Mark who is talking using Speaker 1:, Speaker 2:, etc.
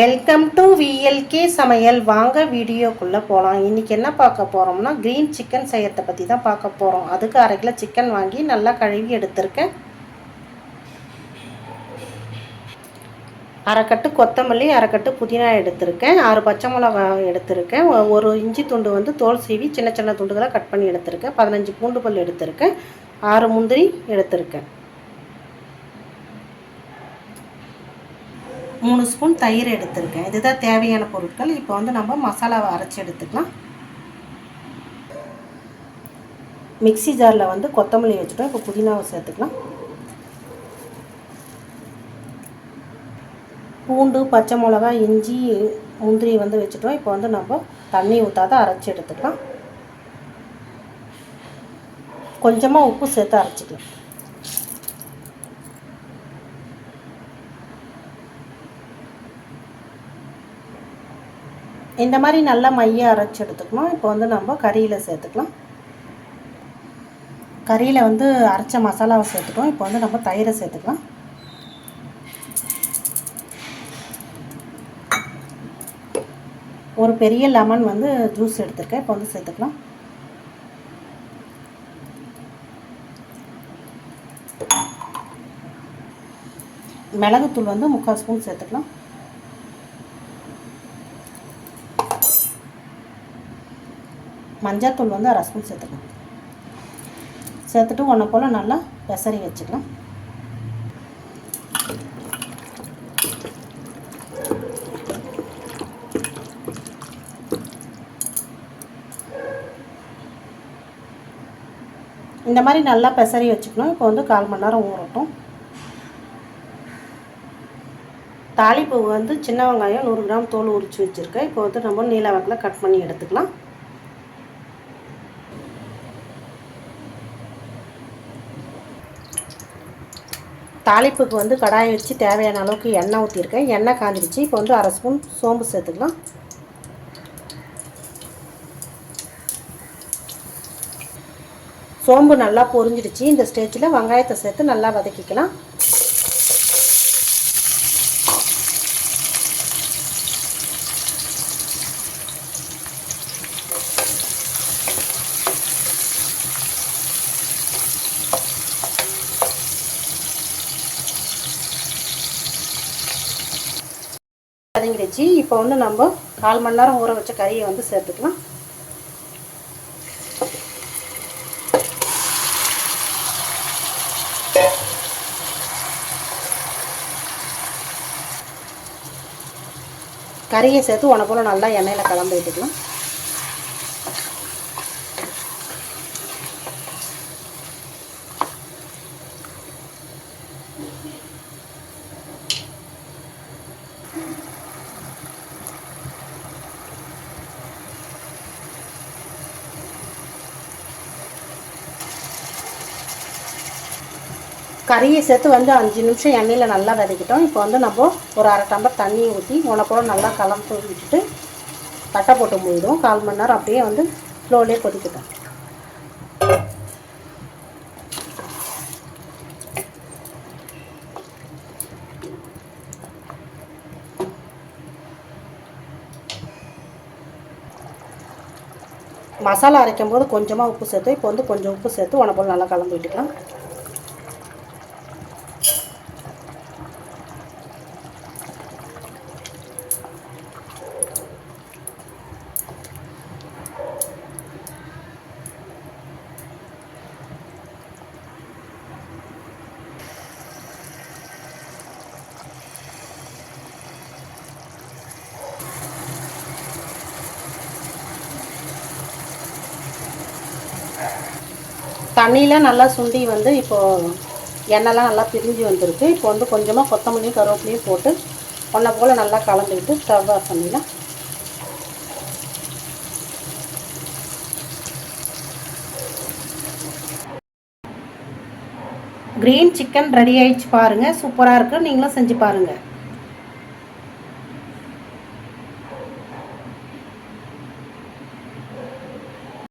Speaker 1: Welcome to VLK சமையல். வாங்க வீடியோக்குள்ளே போகலாம் இன்றைக்கி என்ன பார்க்க போகிறோம்னா க்ரீன் சிக்கன் செய்யறதை பற்றி தான் பார்க்க போகிறோம் அதுக்கு அரை கிலோ சிக்கன் வாங்கி நல்லா கழுவி எடுத்திருக்கேன். அரைக்கட்டு கொத்தமல்லி அரைக்கட்டு புதினா எடுத்திருக்கேன். ஆறு பச்சை மிளகா எடுத்திருக்கேன். ஒரு இஞ்சி துண்டு வந்து தோல் சீவி சின்ன சின்ன துண்டுகளாக கட் பண்ணி எடுத்திருக்கேன். பதினஞ்சு பூண்டு பல் எடுத்திருக்கேன். ஆறு முந்திரி எடுத்திருக்கேன். மூணு ஸ்பூன் தயிர் எடுத்திருக்கேன். இதுதான் தேவையான பொருட்கள். இப்போ வந்து நம்ம மசாலாவை அரைச்சி எடுத்துக்கலாம். மிக்ஸி ஜாரில் வந்து கொத்தமல்லி வச்சுட்டோம். இப்போ புதினாவை சேர்த்துக்கலாம். பூண்டு பச்சை மிளகா இஞ்சி முந்திரி வந்து வச்சுட்டோம். இப்போ வந்து நம்ம தண்ணி ஊற்றாத அரைச்சி எடுத்துக்கலாம். கொஞ்சமாக உப்பு சேர்த்து அரைச்சிக்கலாம். இந்த மாதிரி நல்லா மைய அரைச்சி எடுத்துக்கணும் இப்போ வந்து நம்ம கறியில் சேர்த்துக்கலாம். கறியில் வந்து அரைச்ச மசாலாவை சேர்த்துட்டோம். இப்போ வந்து நம்ம தயிரை சேர்த்துக்கலாம். ஒரு பெரிய லெமன் வந்து ஜூஸ் எடுத்திருக்கேன். இப்போ வந்து சேர்த்துக்கலாம். மிளகுத்தூள் வந்து முக்கால் ஸ்பூன் சேர்த்துக்கலாம். மஞ்சத்தூள் வந்து அரை ஸ்பூன் சேர்த்துக்கலாம். சேர்த்துட்டு ஒன்றை போல் நல்லா பெசரி வச்சுக்கலாம். இந்த மாதிரி நல்லா பெசரி வச்சுக்கணும். இப்போ வந்து கால் மணி நேரம் ஊறட்டும். தாளிப்பு வந்து சின்ன வெங்காயம் நூறு கிராம் தோல் உரித்து வச்சுருக்கேன். இப்போ வந்து நம்ம நீல வாக்கில் கட் பண்ணி எடுத்துக்கலாம். தாளிப்புக்கு வந்து கடாயை வச்சு தேவையான அளவுக்கு எண்ணெய் ஊற்றிருக்கேன் எண்ணெய் காஞ்சிடுச்சு இப்போ வந்து அரை ஸ்பூன் சோம்பு சேர்த்துக்கலாம். சோம்பு நல்லா பொரிஞ்சிடுச்சு. இந்த ஸ்டேஜில் வெங்காயத்தை சேர்த்து நல்லா வதக்கிக்கலாம். வதங்கிடுச்சு இப்போ வந்து நம்ம கால் மணி நேரம் ஊற வச்ச கறியை வந்து சேர்த்துக்கலாம். கறியை சேர்த்து உன போல் நல்லா எண்ணெயில் கலந்து விட்டுக்கலாம். கறியை சேர்த்து வந்து அஞ்சு நிமிஷம் எண்ணெயில் நல்லா வதக்கிட்டோம். இப்போ வந்து நம்ம ஒரு அரை டம்பர் தண்ணியை ஊற்றி உனக்கூட நல்லா கலந்து விட்டுட்டு தட்டை போட்டு மூடிடும் கால் மணி நேரம் அப்படியே வந்து ஸ்லோலே கொதிக்கிட்டோம். மசாலா அரைக்கும் போது கொஞ்சமாக உப்பு சேர்த்து இப்போ வந்து கொஞ்சம் உப்பு சேர்த்து உனப்போல் நல்லா கலந்து விட்டுக்கலாம். தண்ணியில் நல்லா சுண்டி வந்து இப்போது எண்ணெய்லாம் நல்லா பிரிஞ்சு வந்திருக்கு. இப்போ வந்து கொஞ்சமாக கொத்தமல்லியும் கருவேப்பிலையும் போட்டு ஒன்றை போல் நல்லா கலந்துக்கிட்டு ஸ்டவ் ஆஃப் பண்ணிடலாம். க்ரீன் சிக்கன் ரெடி ஆயிடுச்சு பாருங்கள் சூப்பராக இருக்குது நீங்களும் செஞ்சு பாருங்கள்